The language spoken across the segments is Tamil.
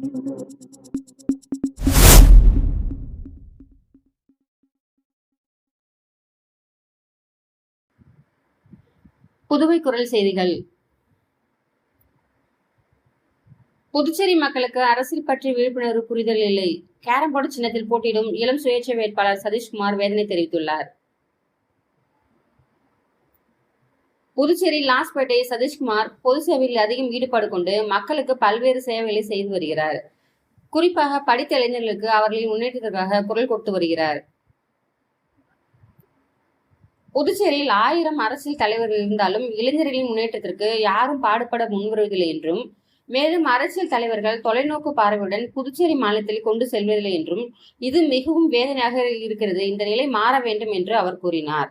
புதுவை குரல் செய்திகள். புதுச்சேரி மக்களுக்கு அரசியல் பற்றி விழிப்புணர்வு புரிதல் இல்லை. கேரம் போர்டு சின்னத்தில் போட்டியிடும் இளம் சுயேட்சை வேட்பாளர் சதீஷ்குமார் வேதனை தெரிவித்துள்ளார். புதுச்சேரி லாஸ்பேட்டை சதீஷ்குமார் பொது சேவையில் அதிகம் ஈடுபாடு கொண்டு மக்களுக்கு பல்வேறு சேவைகளை செய்து வருகிறார். குறிப்பாக படித்த இளைஞர்களுக்கு அவர்களின் முன்னேற்றத்திற்காக குரல் கொடுத்து வருகிறார். புதுச்சேரியில் ஆயிரம் அரசியல் தலைவர்கள் இருந்தாலும் இளைஞர்களின் முன்னேற்றத்திற்கு யாரும் பாடுபட முன்வருவதில்லை என்றும் மேலும் அரசியல் தலைவர்கள் தொலைநோக்கு பார்வையுடன் புதுச்சேரி மாநிலத்தில் கொண்டு செல்வதில்லை என்றும் இது மிகவும் வேதனையாக இருக்கிறது. இந்த நிலை மாற வேண்டும் என்று அவர் கூறினார்.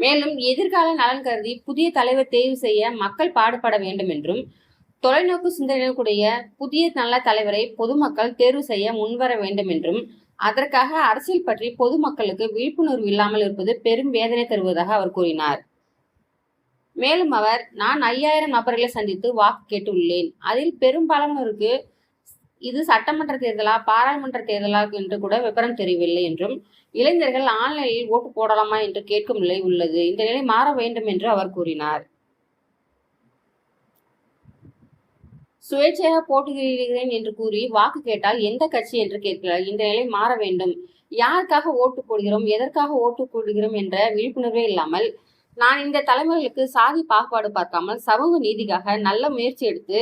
மேலும் எதிர்கால நலன் கருதி புதிய தலைவர் தேர்வு செய்ய மக்கள் பாடுபட வேண்டும் என்றும் தொலைநோக்கு சிந்தனையுடைய புதிய நல்ல தலைவரை பொதுமக்கள் தேர்வு செய்ய முன்வர வேண்டும் என்றும் அதற்காக அரசியல் பற்றி பொதுமக்களுக்கு விழிப்புணர்வு இல்லாமல் இருப்பது பெரும் வேதனை தருவதாக அவர் கூறினார். மேலும் அவர் நான் ஐயாயிரம் நபர்களை சந்தித்து வாக்கு கேட்டுள்ளேன் அதில் பெரும்பாலானோருக்கு இது சட்டமன்ற தேர்தலா பாராளுமன்ற தேர்தலா என்று கூட விவரம் தெரியவில்லை என்றும் இளைஞர்கள் ஆன்லைனில் ஓட்டு போடலாமா என்று கேட்கும் நிலை உள்ளது. இந்த நிலை மாற வேண்டும் என்று அவர் கூறினார். சுயேட்சையாக போட்டியிடுகிறேன் என்று கூறி வாக்கு கேட்டால் எந்த கட்சி என்று கேட்கிறார். இந்த நிலை மாற வேண்டும். யாருக்காக ஓட்டு போடுகிறோம் எதற்காக ஓட்டு போடுகிறோம் என்ற விழிப்புணர்வே இல்லாமல் நான் இந்த தலைமுறைகளுக்கு சாதி பாகுபாடு பார்க்காமல் சமூக நீதிக்காக நல்ல முயற்சி எடுத்து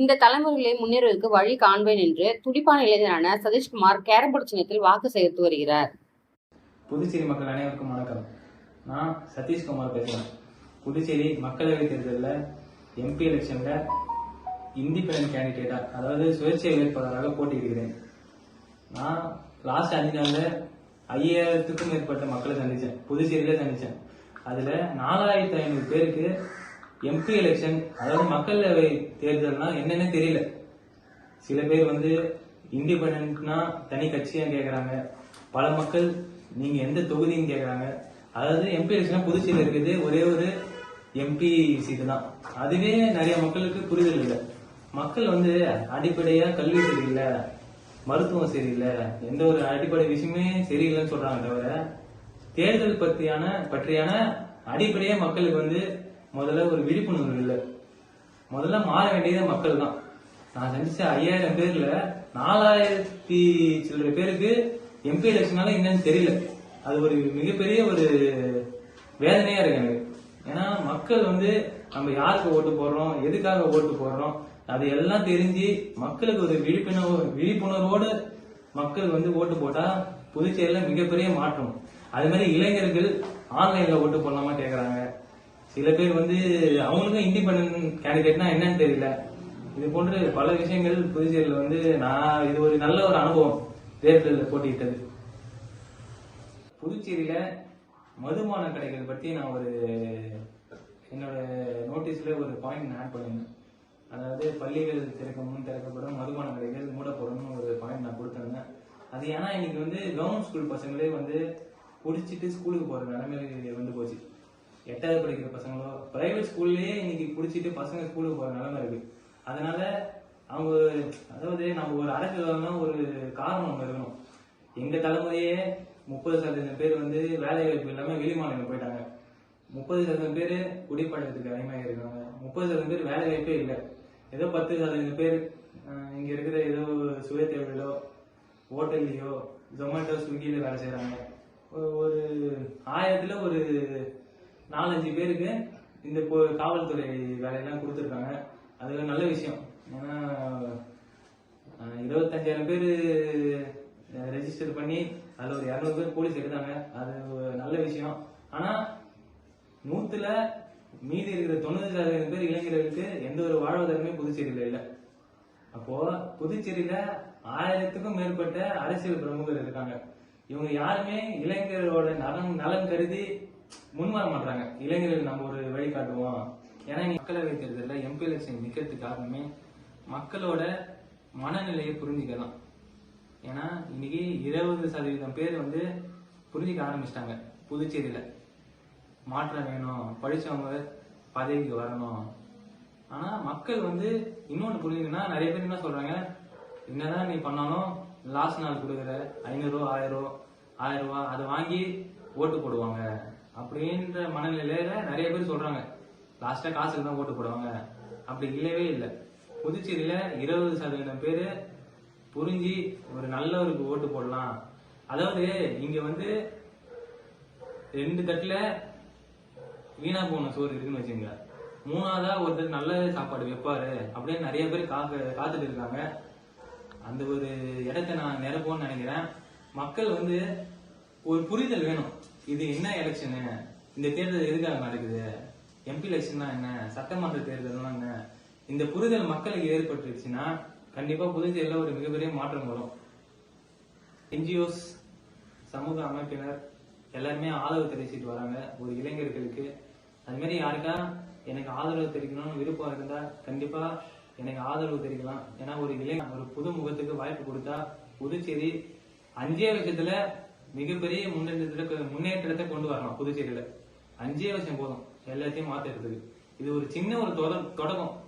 இந்த தலைமுறைகளை முன்னேறுவதற்கு வழி காண்பேன் என்று துடிப்பான இளைஞரான சதீஷ்குமார் கேரம்போர்டு சின்னத்தில் வாக்கு சேர்த்து வருகிறார். புதுச்சேரி மக்கள் அனைவருக்கும் வணக்கம். நான் சதீஷ்குமார் பேசுகிறேன் புதுச்சேரி மக்களவை தேர்தலில் எம்பி எலெக்ஷனில் இண்டிபெண்ட் கேண்டிடேட்டா அதாவது சுயேட்சை வேட்பாளராக போட்டியிடுகிறேன். நான் லாஸ்ட் அஞ்சு நாளில் ஐயாயிரத்துக்கும் மேற்பட்ட மக்களை சந்தித்தேன். புதுச்சேரியில சந்தித்தேன். அதில் நாலாயிரத்தி ஐநூறு பேருக்கு எம்பி எலெக்ஷன் அதாவது மக்களவை தேர்தல்னா என்னன்னு தெரியல. சில பேர் வந்து இண்டிபெண்ட்னா தனி கட்சியாக கேட்குறாங்க பல மக்கள் நீங்க எந்த தொகுதின்னு கேட்குறாங்க அதாவது எம்பி எலெக்ஷனா புதுச்சேரியில் இருக்குது. ஒரே ஒரு எம்பி சீட்டு தான். அதுவே நிறைய மக்களுக்கு புரிதல் இல்லை. மக்கள் வந்து அடிப்படையா கல்வி சரியில்லை மருத்துவம் சரியில்லை எந்த ஒரு அடிப்படை விஷயமே சரியில்லைன்னு சொல்றாங்க தவிர தேர்தல் பற்றியான பற்றியான அடிப்படையே மக்களுக்கு வந்து முதல்ல ஒரு விழிப்புணர்வு இல்லை. முதல்ல மாற வேண்டியது மக்கள் தான் நான் சந்திச்ச ஐயாயிரம் பேர்ல நாலாயிரத்தி சில்லற பேருக்கு எம்பி எலெக்ஷனால என்னன்னு தெரியல. அது ஒரு மிகப்பெரிய ஒரு வேதனையா இருக்கு எனக்கு. ஏன்னா மக்கள் வந்து நம்ம யாருக்கு ஓட்டு போடுறோம் எதுக்காக ஓட்டு போடுறோம் அது எல்லாம் தெரிஞ்சு மக்களுக்கு ஒரு விழிப்புணர்வு விழிப்புணர்வோடு மக்கள் வந்து ஓட்டு போட்டா புதுச்சேரியில மிகப்பெரிய மாற்றம். அது மாதிரி இளைஞர்கள் ஆன்லைன்ல ஓட்டு போடலாமா கேக்குறாங்க. சில பேர் வந்து அவங்களுக்கும் இண்டிபெண்டன்ட் கேண்டிடேட்னா என்னன்னு தெரியல. இது போன்று பல விஷயங்கள் புதுச்சேரியில் வந்து நான் இது ஒரு நல்ல ஒரு அனுபவம் தேர்தலில் போட்டியிட்டது. புதுச்சேரியில மதுபான கடைகள் பற்றி நான் ஒரு என்னோட நோட்டீஸ்ல ஒரு பாயிண்ட் ஆட் பண்ணியிருந்தேன் அதாவது பள்ளிகள் திறக்கும் முன் திறக்கப்படும் மதுபான கடைகள் மூடப்படணும்னு ஒரு பாயிண்ட் நான் கொடுத்துருந்தேன். அது ஏன்னா இன்னைக்கு வந்து கவர்மெண்ட் ஸ்கூல் பசங்களே வந்து குடிச்சிட்டு ஸ்கூலுக்கு போற நிலைமை வந்து போச்சு. எட்டாவது படிக்கிற பசங்களோ பிரைவேட் ஸ்கூல்லயே இன்னைக்கு பிடிச்சிட்டு பசங்க ஸ்கூலுக்கு போற நிலைமை இருக்கு. அதனால அவங்க அதாவது நம்ம ஒரு அரசு ஒரு காரணம் ஒண்ணு இருக்கணும். எங்க தலைமுறையே முப்பது சதவீதம் பேர் வந்து வேலை வாய்ப்பு இல்லாம வெளிமாநிலம் போயிட்டாங்க. முப்பது சதவீதம் பேர் குடிப்பழக்கத்துக்கு அதிகமாக இருக்காங்க. முப்பது சதவீதம் பேர் வேலை வாய்ப்பே இல்லை. ஏதோ பத்து சதவீதம் பேர் இங்கே இங்க இருக்கிற ஏதோ சுய தேவையிலோ ஹோட்டல்லையோ ஜொமேட்டோ ஸ்விக்கியில வேலை செய்கிறாங்க ஒரு- ஒரு ஆயிரத்துல ஒரு நாலஞ்சு பேருக்கு இந்த காவல்துறை வேலையெல்லாம் கொடுத்துருக்காங்க. அது நல்ல விஷயம். ஏன்னா இருபத்தஞ்சாயிரம் பேர் ரெஜிஸ்டர் பண்ணி அதில் ஒரு இரநூறு பேர் போலீஸ் எடுத்தாங்க. அது ஒரு நல்ல விஷயம். ஆனால் நூற்றுல மீதி இருக்கிற தொண்ணூறு சதவீதம் பேர் இளைஞர்களுக்கு எந்த ஒரு வாழ்வாதாரமே புதுச்சேரியில் இல்லை. அப்போ புதுச்சேரியில ஆயிரத்துக்கும் மேற்பட்ட அரசியல் பிரமுகர் இருக்காங்க. இவங்க யாருமே இளைஞர்களோட நலன் நலன் கருதி முன் வர மாட்டாங்க இளைஞர்கள் நம்ம ஒரு வழி காட்டுவோம். ஏன்னா மக்களவை தேர்தலில் எம்பி எலெக்ஷன் நிற்கிறதுக்கு காரணமே மக்களோட மனநிலையை புரிஞ்சுக்கலாம் ஏன்னா இன்னைக்கு இருபது சதவீதம் பேர் வந்து புரிஞ்சிக்க ஆரம்பிச்சிட்டாங்க புதுச்சேரியில். மாற்றம் வேணும் படித்தவங்க பதவிக்கு வரணும். ஆனால் மக்கள் வந்து இன்னொன்று புரியுதுன்னா நிறைய பேர் என்ன சொல்கிறாங்க என்னதான் நீ பண்ணாலும் லாஸ்ட் நாள் கொடுக்குற ஐநூறுரூவா ஆயிரம் ரூபா ஆயிரம் ரூபா அதை வாங்கி ஓட்டு போடுவாங்க. அப்படின்ற மனநிலையில நிறைய பேர் சொல்றாங்க. லாஸ்டா காசுக்கு தான் ஓட்டு போடுவாங்க. அப்படி இல்லவே இல்லை. புதுச்சேரியில இருபது சதவீதம் பேரு புரிஞ்சு ஒரு நல்லவருக்கு ஓட்டு போடலாம். அதாவது இங்க வந்து ரெண்டு தட்டுல வீணா போன சோறு இருக்குன்னு வச்சுங்க மூணாவதா ஒருத்தர் நல்ல சாப்பாடு வைப்பாரு அப்படின்னு நிறைய பேர் காக்க காத்துட்டு இருக்காங்க. அந்த ஒரு இடத்த நான் நிரப்போன்னு நினைக்கிறேன். மக்கள் வந்து ஒரு புரிதல் வேணும். இது என்ன எலெக்ஷனு இந்த தேர்தல் எதுக்காக நடக்குது? எம்பி எலெக்ஷன்னா என்ன? சட்டமன்ற தேர்தல்னா என்ன? இந்த புரிதல் மக்களுக்கு ஏற்பட்டுருச்சுன்னா கண்டிப்பா புதுச்சேரியில் ஒரு மிகப்பெரிய மாற்றம் வரும். என்ஜிஓஸ் சமூக அமைப்பினர் எல்லாருமே ஆதரவு தெரிவிச்சிட்டு வராங்க. ஒரு இளைஞர்களுக்கு. அது மாதிரி யாருக்கா எனக்கு ஆதரவு தெரிவிக்கணும்னு விருப்பம் இருந்தா கண்டிப்பா எனக்கு ஆதரவு தெரிவிக்கலாம். ஏன்னா ஒரு இளைஞர் ஒரு புது முகத்துக்கு வாய்ப்பு கொடுத்தா புதுச்சேரி அஞ்சே வருஷத்துல மிகப்பெரிய முன்னேற்றத்துல முன்னேற்றத்தை கொண்டு வரலாம் புதுச்சேரியில. அஞ்சே வருஷம் போதும். எல்லாத்தையும் மாத்துறதுக்கு. இது ஒரு சின்ன ஒரு தொட- தொடக்கம்.